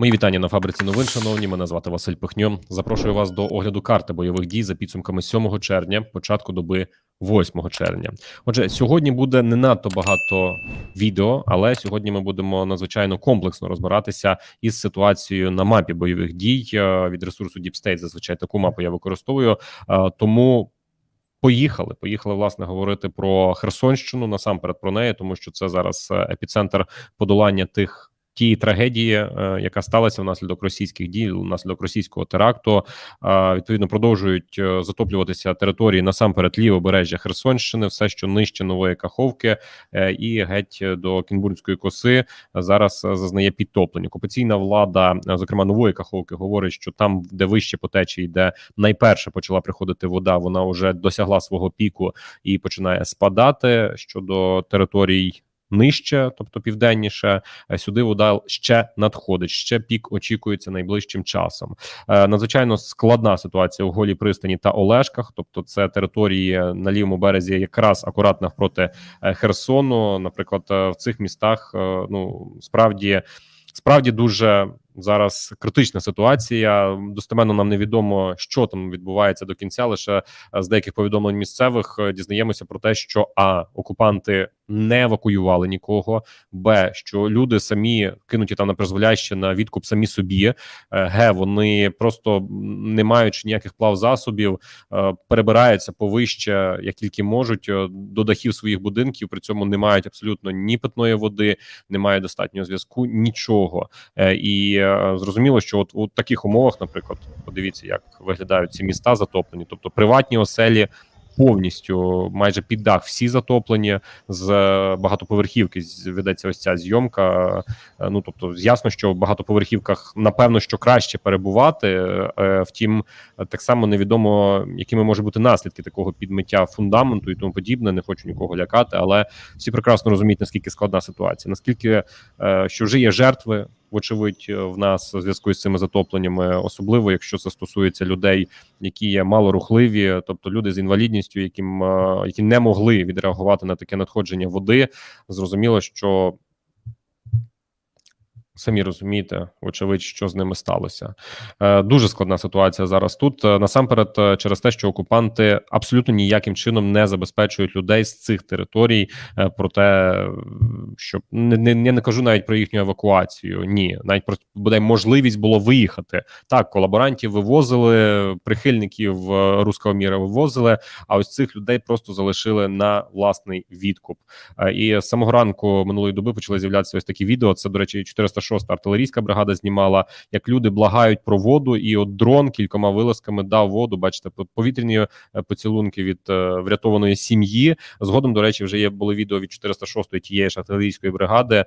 Мої вітання на фабриці новин. Шановні, мене звати Василь Пихньо. Запрошую вас до огляду карти бойових дій за підсумками 7 червня, початку доби 8 червня. Отже, сьогодні буде не надто багато відео, але сьогодні ми будемо надзвичайно комплексно розбиратися із ситуацією на мапі бойових дій Е, від ресурсу Deep State. Зазвичай таку мапу я використовую. Е, Тому Поїхали, поїхали власне говорити про Херсонщину насамперед про неї, тому що це зараз е, епіцентр подолання тих тієї трагедії, е, яка сталася внаслідок російських дій, внаслідок російського теракту. Е, відповідно продовжують е, затоплюватися території насамперед лівобережжя Херсонщини, все, що нижче нової Каховки, і геть до Кінбурнської коси зараз зазнає підтоплення. Окупаційна влада, зокрема нової Каховки, говорить, що там, де вище по течії, де найперше почала приходити вода, вона вже досягла свого піку і починає спадати щодо територій. Нижче, тобто південніше, е, сюди вода ще надходить. Ще пік очікується найближчим часом. Е, надзвичайно складна ситуація у голій пристані та Олешках, тобто це території на лівому березі, якраз акуратно навпроти е, Херсону. Наприклад, в цих містах ну справді справді дуже зараз критична ситуація. Достеменно нам невідомо, що там відбувається до кінця. Лише е, з деяких повідомлень місцевих е, дізнаємося про те, що а окупанти не евакуювали нікого. Б, що люди самі кинуті там на призволяще на відкуп самі собі. Е, Г, вони просто не маючи ніяких плав засобів, перебираються повище, як тільки можуть, до дахів своїх будинків. При цьому не мають абсолютно ні питної води, немає достатнього зв'язку, нічого. І зрозуміло, що от у таких умовах, наприклад, подивіться, як виглядають ці міста затоплені, тобто приватні оселі. Повністю майже під дах всі затоплені з е, багатоповерхівки ведеться ось ця зйомка. Е, Ну тобто, ясно, що в багатоповерхівках напевно що краще перебувати. е, Втім, е, так само невідомо, якими можуть бути наслідки такого підмиття фундаменту і тому подібне. Не хочу нікого лякати, але всі прекрасно розуміють, наскільки складна ситуація, наскільки е, що вже є жертви. Вочевидь, е, в нас в зв'язку з цими затопленнями, особливо якщо це стосується людей, які є малорухливі, тобто люди з інвалідністю, яким е, які не могли відреагувати на таке надходження води. Зрозуміло, що самі розумієте, вочевидь, що з ними сталося. Е, Дуже складна ситуація зараз тут. Е, Насамперед, е, через те, що окупанти абсолютно ніяким чином не забезпечують людей з цих територій. Про те, е, що не, не, не кажу навіть про їхню евакуацію. Ні, навіть про буде можливість було виїхати. Так, колаборантів вивозили, прихильників руського міра вивозили. А ось цих людей просто залишили на власний відкуп. І з самого ранку минулої доби почали з'являтися ось такі відео. Це, до речі, 406 артилерійська бригада знімала, як люди благають про воду, і от дрон кількома вилазками дав воду. Бачите, по- повітряні е, поцілунки від е, врятованої сім'ї. Згодом, до речі, вже є були відео від 406-ї тієї ж артилерійської бригади. Е,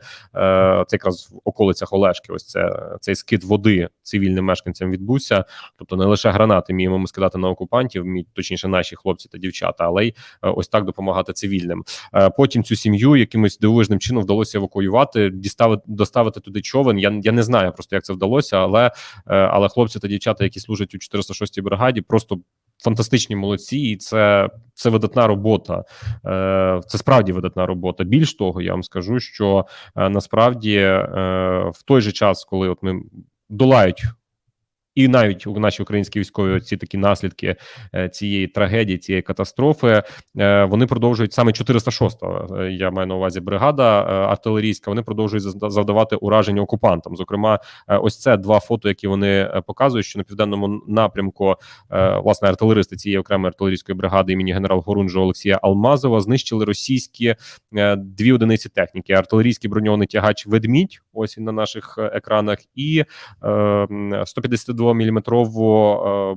Це якраз в околицях Олешки. Ось це цей скид води цивільним мешканцям відбувся. Тобто не лише гранати вміємо ми скидати на окупантів, точніше наші хлопці та дівчата, але й ось так допомагати цивільним. Потім цю сім'ю якимось дивовижним чином вдалося евакуювати, діставити доставити туди човен. Я я не знаю просто, як це вдалося, але е, але хлопці та дівчата, які служать у 406-й бригаді, просто. Фантастичні молодці, і це це видатна робота. Е, Це справді видатна робота. Більш того, я вам скажу, що е, насправді в той же час, коли от ми долають. І навіть у наші українські військові ці такі наслідки е, цієї трагедії, цієї катастрофи, е, вони продовжують саме 406-та, е, Я маю на увазі бригада артилерійська. Вони продовжують завдавати ураження окупантам. Зокрема, ось це два фото, які вони показують, що на південному напрямку власне артилеристи цієї окремої артилерійської бригади імені генерал Горунжого Олексія Алмазова знищили російські дві одиниці техніки: артилерійський броньований тягач Ведмідь. Ось він на наших екранах, і е, 152 міліметрову е,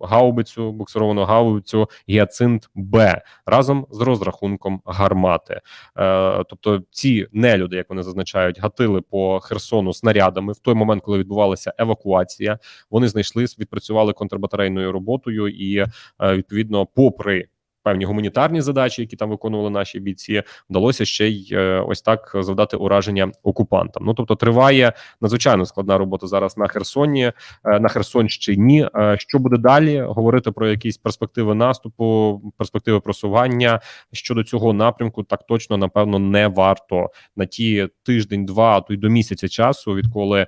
гаубицю, буксировану гаубицю Гіацинт Б разом з розрахунком гармати. Е, тобто, ці нелюди, як вони зазначають, гатили по Херсону снарядами в той момент, коли відбувалася евакуація. Вони знайшли, відпрацювали контрбатарейною роботою, і е, відповідно, попри певні гуманітарні задачі, які там виконували наші бійці, вдалося ще й е, ось так завдати ураження окупантам. Ну тобто триває надзвичайно складна робота зараз на Херсоні, е, на Херсонщині. Е, Що буде далі? Говорити про якісь перспективи наступу, перспективи просування щодо цього напрямку, так точно напевно не варто на ті тиждень, два а то й до місяця часу, відколи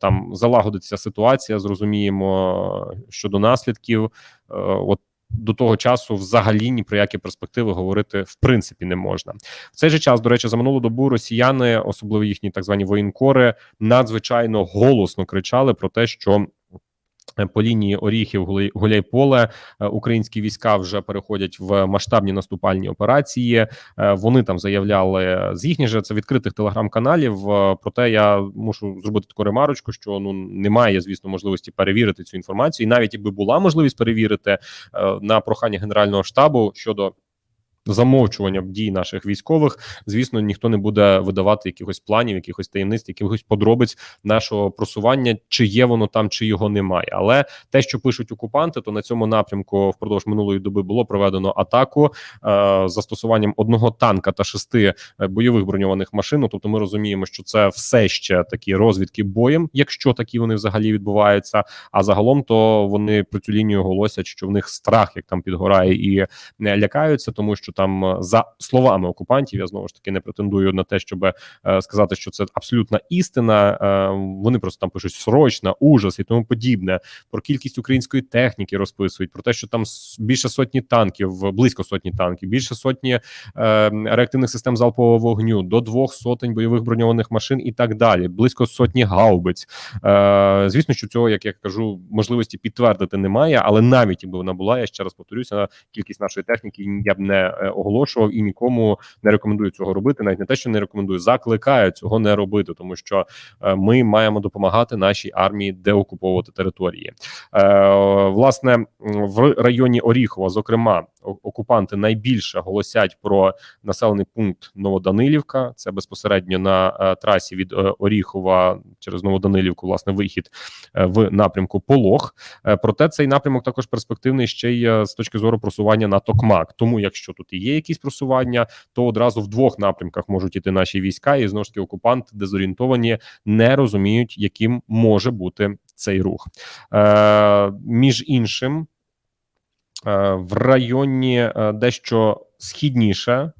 там залагодиться ситуація, зрозуміємо щодо наслідків. От до того часу взагалі ні про які перспективи говорити в принципі не можна. В цей же час, до речі, за минулу добу росіяни, особливо їхні так звані воєнкори, надзвичайно голосно кричали про те, що. Е, По лінії Оріхів Гуляй- Гуляйполе е, українські війська вже переходять в масштабні наступальні операції. Е, Вони там заявляли з їхніх же це відкритих телеграм-каналів. Проте я мушу зробити таку ремарочку, що ну немає, звісно, можливості перевірити цю інформацію. І навіть якби була можливість перевірити на прохання генерального штабу щодо. Замовчування дій наших військових, звісно, ніхто не буде видавати якихось планів, якихось таємниць, якихось подробиць нашого просування, чи є воно там, чи його немає. Але те, що пишуть окупанти, то на цьому напрямку впродовж минулої доби було проведено атаку е, застосуванням одного танка та шести е, бойових броньованих машин. Тобто, ми розуміємо, що це все ще такі розвідки боєм, якщо такі вони взагалі відбуваються. А загалом то вони про цю лінію голосять, що в них страх, як там підгорає, і не лякаються, тому що там е, за словами окупантів, я знову ж таки не претендую на те, щоб е, сказати, що це абсолютна істина. Е, вони просто там пишуть срочно, ужас і тому подібне. Про кількість української техніки розписують, про те, що там більше сотні танків, близько сотні танків, більше сотні реактивних систем залпового вогню, до двох сотень бойових броньованих машин і так далі, близько сотні гаубиць. Звісно, що цього, як я кажу, можливості підтвердити немає, але навіть якби вона була, я ще раз повторюся, кількість нашої техніки я б не оголошував і нікому не рекомендую цього робити. Навіть не те, що не рекомендую, закликаю цього не робити, тому що е, ми маємо допомагати нашій армії деокуповувати території. Е, власне, в районі Оріхова, зокрема, окупанти найбільше голосять про населений пункт Новоданилівка. Це безпосередньо на е, трасі від е, Оріхова через Новоданилівку, власне, вихід е, в напрямку Полог. Е, Проте цей напрямок також перспективний ще й е, з точки зору просування на Токмак. Тому, якщо тут і є якісь просування, то одразу в двох напрямках можуть іти наші війська, і знову ж таки окупанти дезорієнтовані не розуміють, яким може бути цей рух. Е, між іншим, е, в районі е, дещо східніше.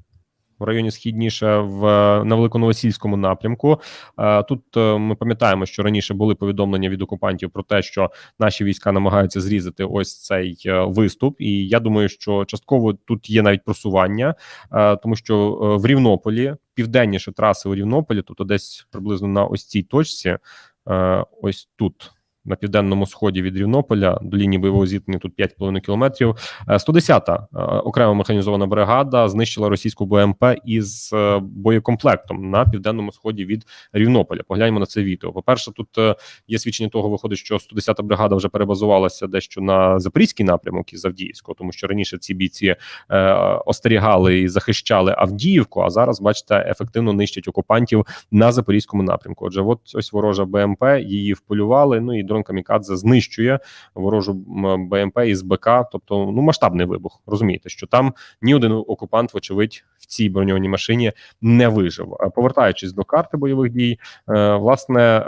В районі східніше в на великоновосільському напрямку. Е, Тут е, ми пам'ятаємо, що раніше були повідомлення від окупантів про те, що наші війська намагаються зрізати ось цей е, виступ. І я думаю, що частково тут є навіть просування, тому що в Рівнополі південніше траси у Рівнополі, тобто десь приблизно на ось цій точці, ось тут. На південному сході від Рівнополя до лінії бойового зіткнення тут 5,5 кілометрів. Е, 110-та е, окрема механізована бригада знищила російську БМП із е, боєкомплектом на південному сході від Рівнополя. Погляньмо на це відео. По перше, тут е, є свідчення того, виходить, що 110-та бригада вже перебазувалася дещо на запорізький напрямок із Авдіївського, тому що раніше ці бійці е, остерігали і захищали Авдіївку. А зараз, бачите, ефективно нищать окупантів на запорізькому напрямку. Отже, от ось ворожа БМП, її вполювали. Ну і дрон Камікадзе знищує ворожу БМП із БК. Тобто, ну масштабний вибух. Розумієте, що там ні один окупант, вочевидь, в цій броньованій машині не вижив. Е, Повертаючись до карти бойових дій, е, власне.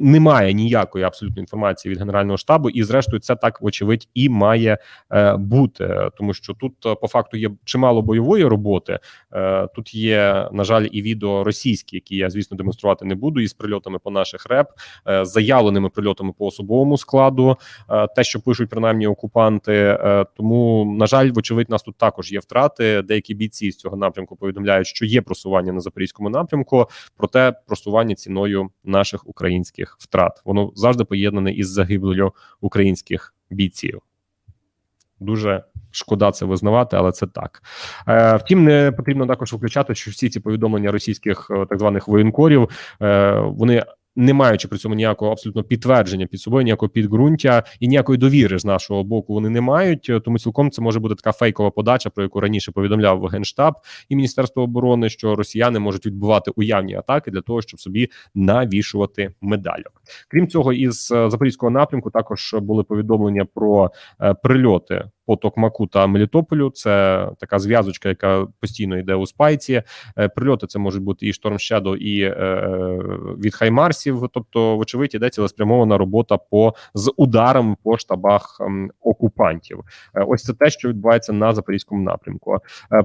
Немає ніякої абсолютної інформації від генерального штабу, і зрештою це так вочевидь і має е, бути, тому що тут е, по факту є чимало бойової роботи. Е, тут є на жаль і відео російські, які я звісно демонструвати не буду, із прильотами по наших реп, е, заявленими прильотами по особовому складу. Е, те, що пишуть принаймні окупанти. Е, тому на жаль, вочевидь, нас тут також є втрати. Деякі бійці з цього напрямку повідомляють, що є просування на запорізькому напрямку, проте просування ціною наших українських втрат. Воно завжди поєднане із загибелью українських бійців. Дуже шкода це визнавати, але це так. Е, втім, не потрібно також виключати, що всі ці повідомлення російських е, так званих воєнкорів е, вони. Не маючи при цьому ніякого абсолютно підтвердження під собою, ніякого підґрунтя і ніякої довіри з нашого боку вони не мають. Е, Тому цілком це може бути така фейкова подача, про яку раніше повідомляв генштаб і Міністерство оборони, що росіяни можуть відбувати уявні атаки для того, щоб собі навішувати медальок. Крім цього, із е, запорізького напрямку також були повідомлення про е, прильоти по Токмаку та Мелітополю. Це така зв'язочка, яка постійно йде у спайці. Е, Прильоти це можуть бути і Шторм Shadow, і е, від Хаймарсів. Тобто, вочевидь, йде цілеспрямована робота по з ударами по штабах окупантів. Е, Ось це те, що відбувається на запорізькому напрямку.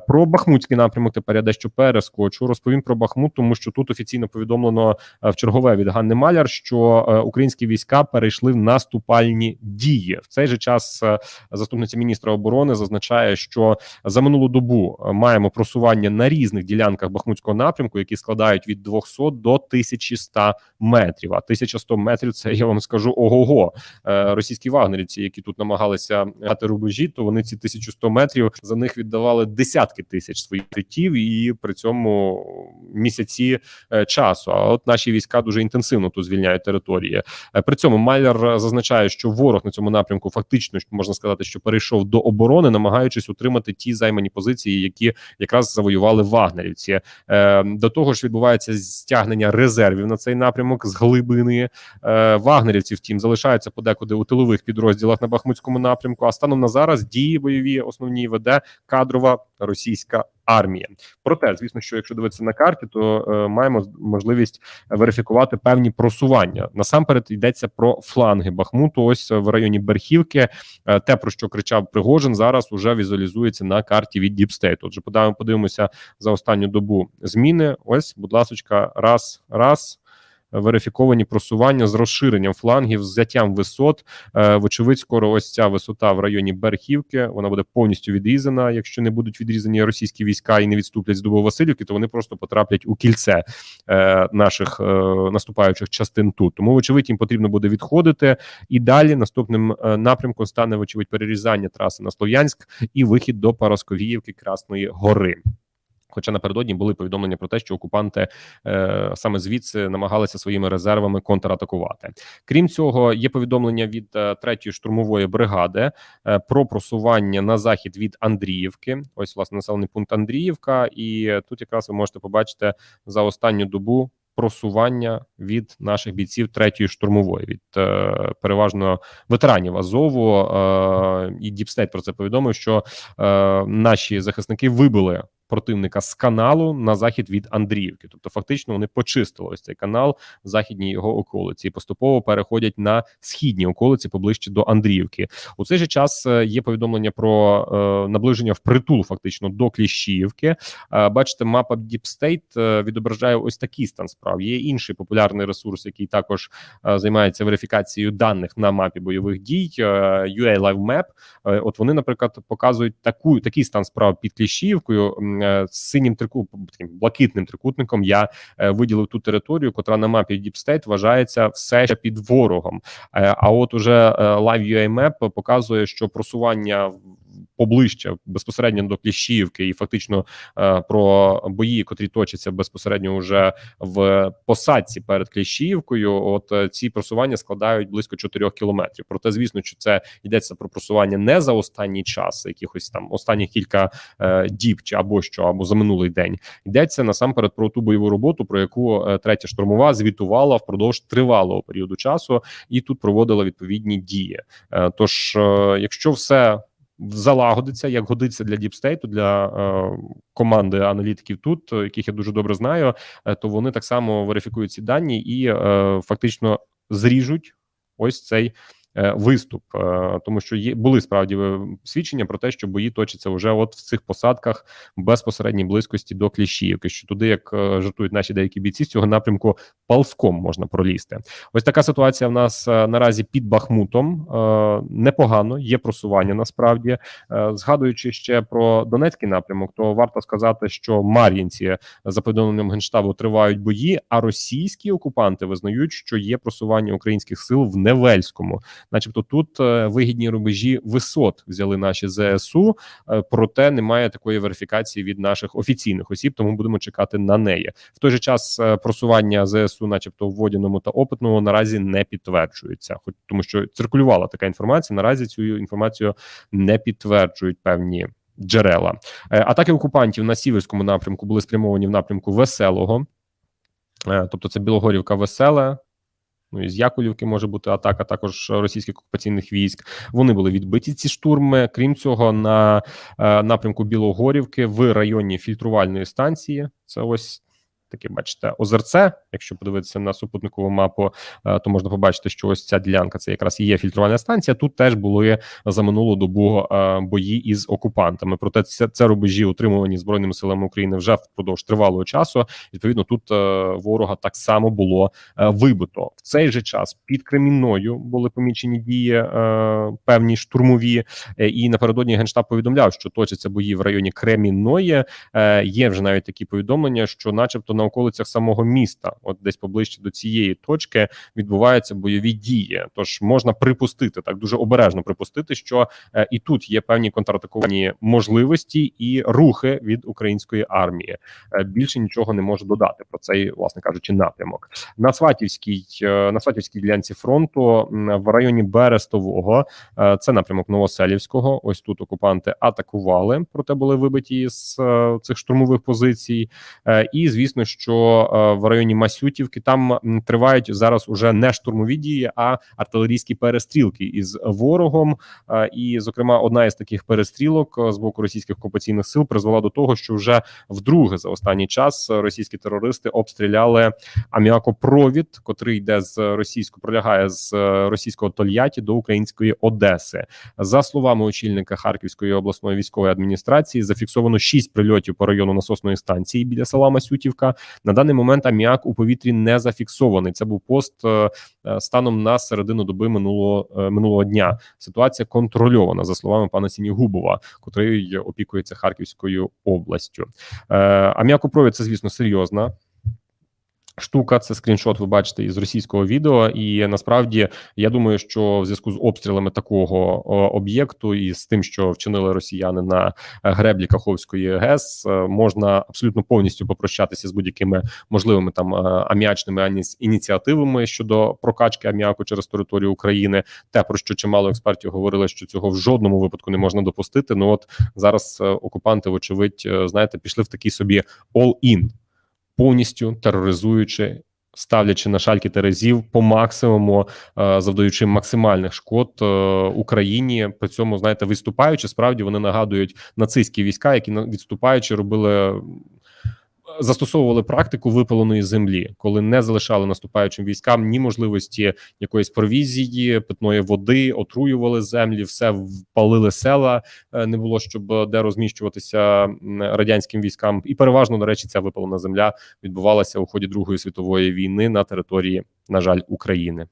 Про Бахмутський напрямок тепер я дещо перескочу. Розповім про Бахмут, тому що тут офіційно повідомлено в чергове від Ганни Маляр, що українські війська перейшли в наступальні дії. В цей же час заступниця міністра оборони зазначає, що за минулу добу е, маємо просування на різних ділянках Бахмутського напрямку, які складають від 200 до 1100 метрів. А 1100 метрів це я вам скажу ого-го. Е, Російські вагнерівці, які тут намагалися гати рубежі, то вони ці 1100 метрів за них віддавали десятки тисяч своїх життів, і при цьому місяці е, часу. А от наші війська дуже інтенсивно тут звільняють території. При цьому Майер зазначає, що ворог на цьому напрямку фактично можна сказати, що перейшов до оборони, намагаючись утримати ті займані позиції, які якраз завоювали вагнерівці. Е, До того ж, відбувається стягнення резервів на цей напрямок з глибини. Е, Вагнерівці, втім, залишаються подекуди у тилових підрозділах на Бахмутському напрямку. А станом на зараз дії бойові основні веде кадрова російська армія. Проте, звісно, що якщо дивитися на карті, то е, маємо можливість верифікувати певні просування. Насамперед йдеться про фланги Бахмуту. Ось в районі Берхівки. Е, те про що кричав Пригожин, зараз уже візуалізується на карті від Діпстейту. Отже, подаємо, подивимося за останню добу зміни. Ось, будь ласка, раз, раз. Верифіковані просування з розширенням флангів, з взяттям висот. Е, Вочевидь, скоро ось ця висота в районі Берхівки. Вона буде повністю відрізана. Якщо не будуть відрізані російські війська і не відступлять з Дубово-Василівки, то вони просто потраплять у кільце е, наших е, наступаючих частин тут. Тому, вочевидь, їм потрібно буде відходити. І далі наступним напрямком стане вочевидь перерізання траси на Слов'янськ і вихід до Парасковіївки Красної Гори. Хоча напередодні були повідомлення про те, що окупанти е, саме звідси намагалися своїми резервами контратакувати. Крім цього, є повідомлення від е, третьої штурмової бригади е, про просування на захід від Андріївки. Ось власне населений пункт Андріївка, і тут якраз ви можете побачити за останню добу. Просування від наших бійців третьої штурмової від е, переважно ветеранів Азову е, і Діпстейт про це повідомив, що е, наші захисники вибили противника з каналу на захід від Андріївки. Тобто, фактично, вони почистили ось цей канал в західній його околиці і поступово переходять на східні околиці поближче до Андріївки. У цей же час е, є повідомлення про е, наближення впритул, фактично до Кліщіївки. Е, бачите, мапа Deep State е, відображає ось такий стан справ. Є інший популярний ресурс, який також е, займається верифікацією даних на мапі бойових дій. е, UA Live Map. Е, От вони, наприклад, показують таку такий стан справ під Кліщіївкою. Е, синім трику, таким блакитним трикутником я е, виділив ту територію, котра на мапі Діпстейт вважається все ще під ворогом. Е, А от уже Live UA Map показує, що просування поближче безпосередньо до Кліщіївки, і фактично е, про бої, котрі точаться безпосередньо вже в посадці перед Кліщіївкою. От е, ці просування складають близько 4 кілометрів. Проте, звісно, що це йдеться про просування не за останній час, якихось там останніх кілька е, діб чи або що, або за минулий день. Йдеться насамперед про ту бойову роботу, про яку третя штурмова звітувала впродовж тривалого періоду часу, і тут проводила відповідні дії. Тож, якщо все залагодиться, як годиться для діпстейту, для е, команди аналітиків тут, яких я дуже добре знаю, е, то вони так само верифікують ці дані і е, фактично зріжуть ось цей. Е, Виступ, е, тому що є були справді е, свідчення про те, що бої точаться вже от в цих посадках в безпосередній близькості до Кліщіївки. Що туди, як жартують наші деякі бійці, з цього напрямку ползком можна пролізти. Ось така ситуація в нас наразі під Бахмутом. Непогано, є просування насправді. Згадуючи ще про Донецький напрямок, то варто сказати, що Мар'їнці за повідомленням генштабу тривають бої, а російські окупанти визнають, що є просування українських сил в Невельському, начебто тут е, вигідні рубежі висот взяли наші ЗСУ, е, проте немає такої верифікації від наших офіційних осіб, тому будемо чекати на неї. В той же час е, просування ЗСУ, начебто в водяному та опитному, наразі не підтверджується, хоч тому, що циркулювала така інформація. Наразі цю інформацію не підтверджують певні. Джерела атаки окупантів на сіверському напрямку були спрямовані в напрямку веселого, тобто це Білогорівка, веселе, Ну із Якулівки може бути атака також російських окупаційних військ. Вони були відбиті ці штурми. Крім цього, на е, напрямку Білогорівки в районі фільтрувальної станції. Це ось таке, бачите, озерце. Якщо подивитися на супутникову мапу, е, то можна побачити, що ось ця ділянка це якраз і є фільтрувальна станція. Тут теж були за минулу добу е, бої із окупантами. Проте це, це рубежі утримувані збройними силами України вже впродовж тривалого часу. Відповідно, тут е, ворога так само було вибито в цей же час. Під Кремінною були помічені дії певні штурмові, і напередодні генштаб повідомляв, що точаться бої в районі Кремінної. Є вже навіть такі повідомлення, що, начебто, на околицях самого міста, от десь поближче до цієї точки, відбуваються бойові дії. Тож можна припустити так, дуже обережно припустити, що е, і тут є певні контратаковані можливості і рухи від української армії. Е, більше нічого не можу додати про цей, власне кажучи, напрямок на Сватівській е, на Сватівській ділянці фронту в районі Берестового. Це напрямок Новоселівського. Ось тут окупанти атакували, проте були вибиті з цих штурмових позицій. І звісно, що е, в районі Масютівки там тривають зараз уже не штурмові дії, а артилерійські перестрілки із ворогом. Е, і, зокрема, одна із таких перестрілок е, з боку російських окупаційних сил призвела до того, що вже вдруге за останній час російські терористи обстріляли аміакопровід, котрий йде з російського пролягає з російського Тольятті до української Одеси. За словами очільника Харківської обласної військової адміністрації, зафіксовано шість прильотів по району насосної станції біля села Масютівка. На даний момент аміак у повітрі не зафіксований. Це був пост е, е, станом на середину доби минулого е, минулого дня. Ситуація контрольована за словами пана Сінігубова, котрий опікується Харківською областю. Аміакопровід – це звісно серйозна Штука, це скріншот. Ви бачите із російського відео, і насправді я думаю, що в зв'язку з обстрілами такого об'єкту і з тим, що вчинили росіяни на е, греблі Каховської ГЕС, е, можна абсолютно повністю попрощатися з будь-якими можливими там е, аміачними ініціативами щодо прокачки аміаку через територію України. Те про що чимало експертів говорили, що цього в жодному випадку не можна допустити. Ну от зараз окупанти, вочевидь, знаєте, пішли в такий собі all-in повністю тероризуючи. Ставлячи на шальки терезів по максимуму, е, завдаючи максимальних шкод е, Україні, при цьому знаєте, виступаючи, справді вони нагадують нацистські війська, які відступаючи, робили застосовували практику випаленої землі, коли не залишали наступаючим військам ні можливості якоїсь провізії, питної води, отруювали землі, все впалили села. Е, не було щоб де розміщуватися радянським військам, і переважно до речі, ця випалена земля відбувалася у ході Другої світової війни на території, на жаль, України.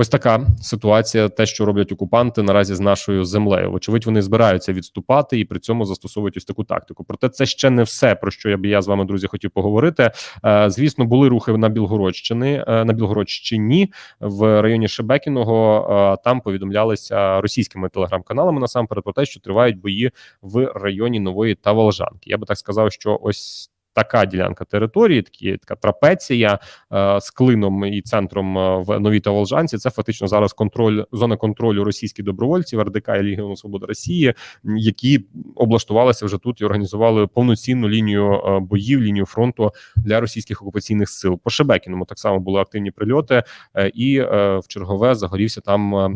Ось така ситуація, те, що роблять окупанти наразі з нашою землею. Вочевидь, вони збираються відступати і при цьому застосовують ось таку тактику. Проте це ще не все про що я би я з вами, друзі, хотів поговорити. Е, звісно, були рухи на Білгородщини е, на Білгородщині в районі Шебекіного. Е, там повідомлялися російськими телеграм-каналами насамперед про те, що тривають бої в районі нової Таволжанки. Я би так сказав, що ось така ділянка території, такі така трапеція е, з клином і центром е, в новій Таволжанці. Це фактично зараз контроль зона контролю російських добровольців РДК і Лігіону Свободи Росії, які облаштувалися вже тут і організували повноцінну лінію е, боїв, лінію фронту для російських окупаційних сил. По Шебекіному так само були активні прильоти, е, і е, в чергове загорівся там е,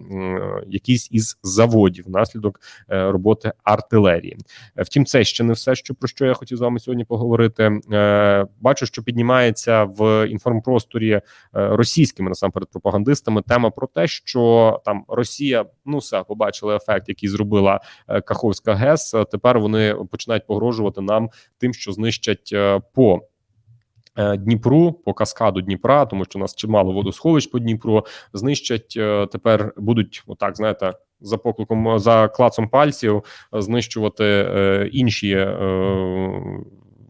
якийсь із заводів внаслідок е, роботи артилерії. Втім, це ще не все, що про що я хотів з вами сьогодні поговорити. Е, бачу, що піднімається в інформпросторі е, російськими насамперед пропагандистами тема про те, що там Росія ну все побачили ефект, який зробила е, Каховська ГЕС. Тепер вони починають погрожувати нам тим, що знищать по. Дніпру по каскаду Дніпра, тому що у нас чимало водосховищ по Дніпру знищать тепер. Будуть отак, знаєте, за покликом за клацом пальців знищувати інші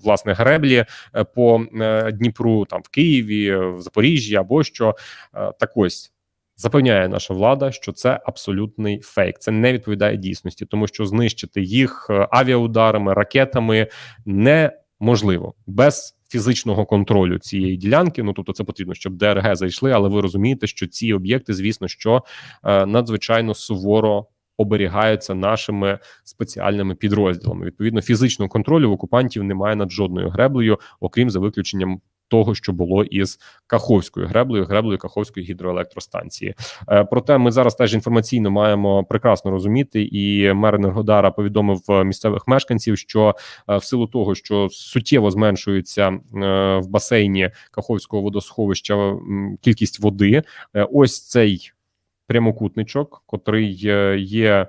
власне греблі е, по е, Дніпру, там в Києві, в Запоріжжі або що е, так ось. Запевняє наша влада, що це абсолютний фейк. Це не відповідає дійсності, тому що знищити їх авіаударами, ракетами неможливо без фізичного контролю цієї ділянки. Ну тобто, це потрібно, щоб ДРГ зайшли. Але ви розумієте, що ці об'єкти, звісно, що е, надзвичайно суворо оберігаються нашими спеціальними підрозділами. Відповідно, фізичного контролю в окупантів немає над жодною греблею, окрім за виключенням того, що було із Каховською греблею, греблею Каховської гідроелектростанції. Е, Проте ми зараз теж інформаційно маємо прекрасно розуміти, і мер Енергодара повідомив е, місцевих мешканців, що е, в силу того, що суттєво зменшується в басейні Каховського водосховища кількість води, ось цей прямокутничок, котрий є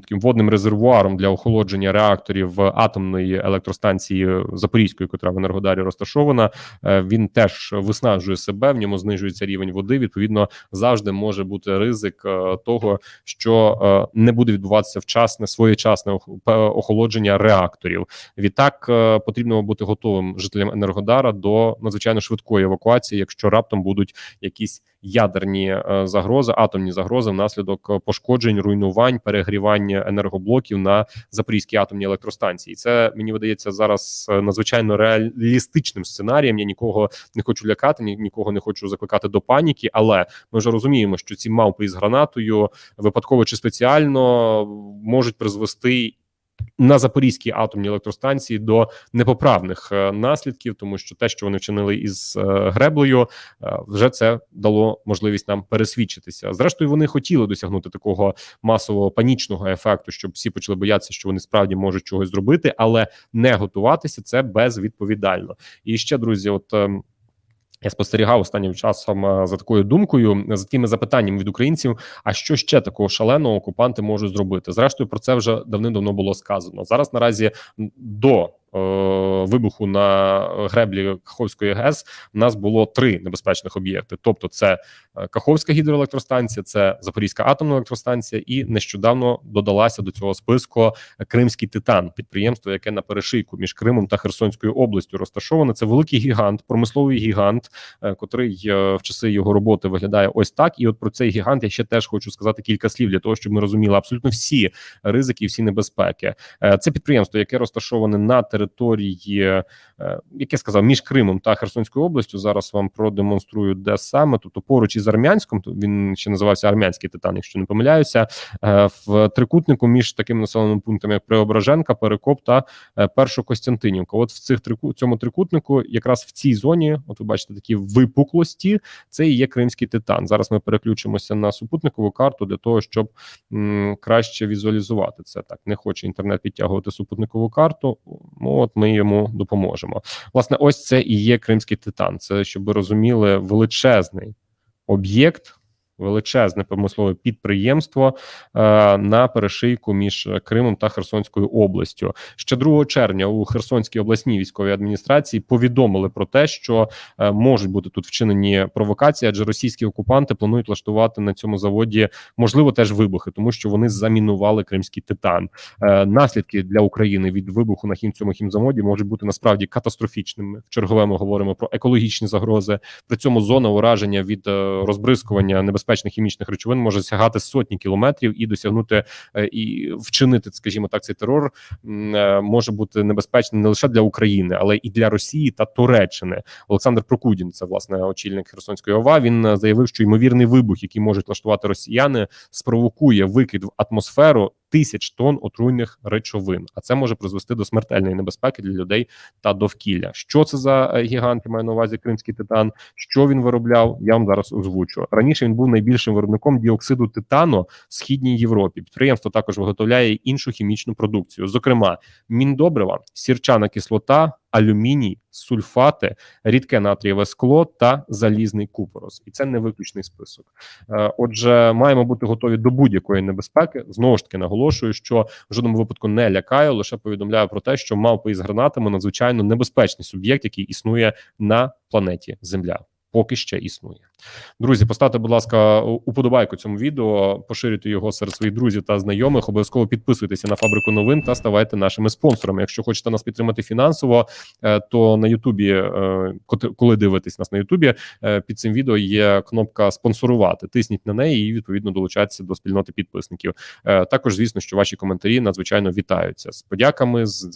таким водним резервуаром для охолодження реакторів атомної електростанції Запорізької, котра в Енергодарі розташована. е, Він теж виснажує себе, в ньому знижується рівень води. Відповідно, завжди може бути ризик е, того, що е, не буде відбуватися вчасне своєчасне охолодження реакторів. Відтак потрібно бути готовим жителям Енергодара до надзвичайно швидкої евакуації, якщо раптом будуть якісь ядерні е, загрози, атомні загрози внаслідок е, пошкоджень, руйнувань, перегрівання енергоблоків на Запорізькій атомній електростанції. Це мені видається зараз е, надзвичайно реалістичним сценарієм. Я нікого не хочу лякати, ні, нікого не хочу закликати до паніки, але ми вже розуміємо, що ці мавпи із гранатою випадково чи спеціально можуть призвести. На Запорізькій атомній електростанції до непоправних е, наслідків, тому що те, що вони вчинили із е, греблею, е, вже це дало можливість нам пересвідчитися. Зрештою, вони хотіли досягнути такого масового панічного ефекту, щоб всі почали боятися, що вони справді можуть чогось зробити, але не готуватися це безвідповідально. І ще друзі, от. Я спостерігав останнім часом е, за такою думкою, за такими запитаннями від українців. А що ще такого шаленого окупанти можуть зробити? Зрештою, про це вже давним-давно було сказано. Зараз наразі до е, вибуху на греблі Каховської ГЕС у нас було три небезпечних об'єкти. Тобто, це е, Каховська гідроелектростанція, це Запорізька атомна електростанція, і нещодавно додалася до цього списку Кримський Титан, підприємство, яке на перешийку між Кримом та Херсонською областю розташоване. Це великий гігант, промисловий гігант, е, котрий е, в часи його роботи виглядає ось так. І от про цей гігант я ще теж хочу сказати кілька слів для того, щоб ми розуміли абсолютно всі ризики, всі небезпеки. Е, Це підприємство, яке розташоване на території, е, як я сказав, між Кримом та Херсонською областю. Зараз вам продемонструю, де саме, тобто поруч із Армянськом, він ще називався Армянський титан, якщо не помиляюся, е, в трикутнику між такими населеними пунктами, як Преображенка, Перекоп та е, Першокостянтинівка. От в цих трику цьому трикутнику, якраз в цій зоні, от ви бачите такі випуклості, це і є кримський титан. Зараз ми переключимося на супутникову карту для того, щоб м, краще візуалізувати це. Так не хоче інтернет підтягувати супутникову карту. Ну, от ми йому допоможемо. Власне, ось це і є кримський титан. Це щоб ви розуміли величезний об'єкт. Величезне промислове підприємство е, на перешийку між Кримом та Херсонською областю. Ще 2 червня у Херсонській обласній військовій адміністрації повідомили про те, що е, можуть бути тут вчинені провокації, адже російські окупанти планують влаштувати на цьому заводі можливо теж вибухи, тому що вони замінували кримський титан. Е, наслідки для України від вибуху на цьому хімзаводі можуть бути насправді катастрофічними. В чергове ми говоримо про екологічні загрози. При цьому зона ураження від розбризкування небезпечних хімічних речовин може сягати сотні кілометрів і досягнути е, і вчинити, скажімо так, цей терор е, може бути небезпечним не лише для України, але і для Росії та Туреччини. Олександр Прокудін, це власне очільник Херсонської ОВА. Він е, заявив, що ймовірний вибух, який можуть влаштувати росіяни, спровокує викид в атмосферу тисяч тонн отруйних речовин. А це може призвести до смертельної небезпеки для людей та довкілля. Що це за е, гігант? Я маю на увазі кримський титан. Що він виробляв? Я вам зараз озвучу. Раніше він був найбільшим виробником діоксиду титану в східній Європі. Підприємство також виготовляє іншу хімічну продукцію, зокрема міндобрива, сірчана кислота. Алюміній, сульфати, рідке натрієве скло та залізний купорос, і це не виключний список. Е, Отже, маємо бути готові до будь-якої небезпеки. Знову ж таки наголошую, що в жодному випадку не лякаю, лише повідомляю про те, що мавпи із гранатами надзвичайно небезпечний суб'єкт, який існує на планеті Земля. Поки ще існує, друзі. Поставте, будь ласка, уподобайку цьому відео, поширюйте його серед своїх друзів та знайомих. Обов'язково підписуйтеся на фабрику новин та ставайте нашими спонсорами. Якщо хочете нас підтримати фінансово, е, то на Ютубі, е, коли дивитесь нас на Ютубі, е, під цим відео є кнопка спонсорувати. Тисніть на неї і відповідно долучайтеся до спільноти підписників. Також, звісно, що ваші коментарі надзвичайно вітаються з подяками, з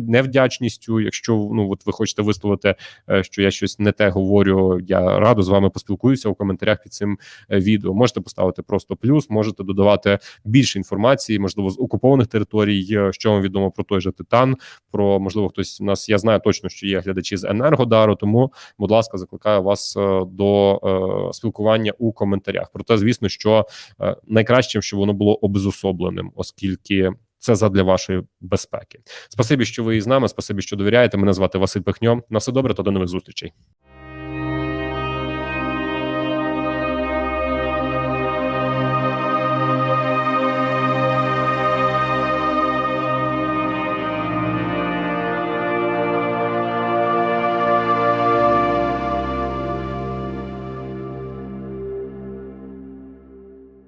невдячністю. Якщо ну от ви хочете висловити, що я щось не те говорю, я радо з вами поспілкуватися. Спілкуюся у коментарях під цим е, відео. Можете поставити просто плюс, можете додавати більше інформації, можливо, з окупованих територій, е, що вам відомо про той же Титан. Про можливо, хтось у нас я знаю точно, що є глядачі з Енергодару. Тому, будь ласка, закликаю вас е, до е, спілкування у коментарях. Проте, звісно, що е, найкращим, щоб воно було обезособленим, оскільки. Це задля вашої безпеки. Спасибі, що ви з нами. Спасибі, що довіряєте. Мене звати Василь Пихньо. На все добре та до нових зустрічей.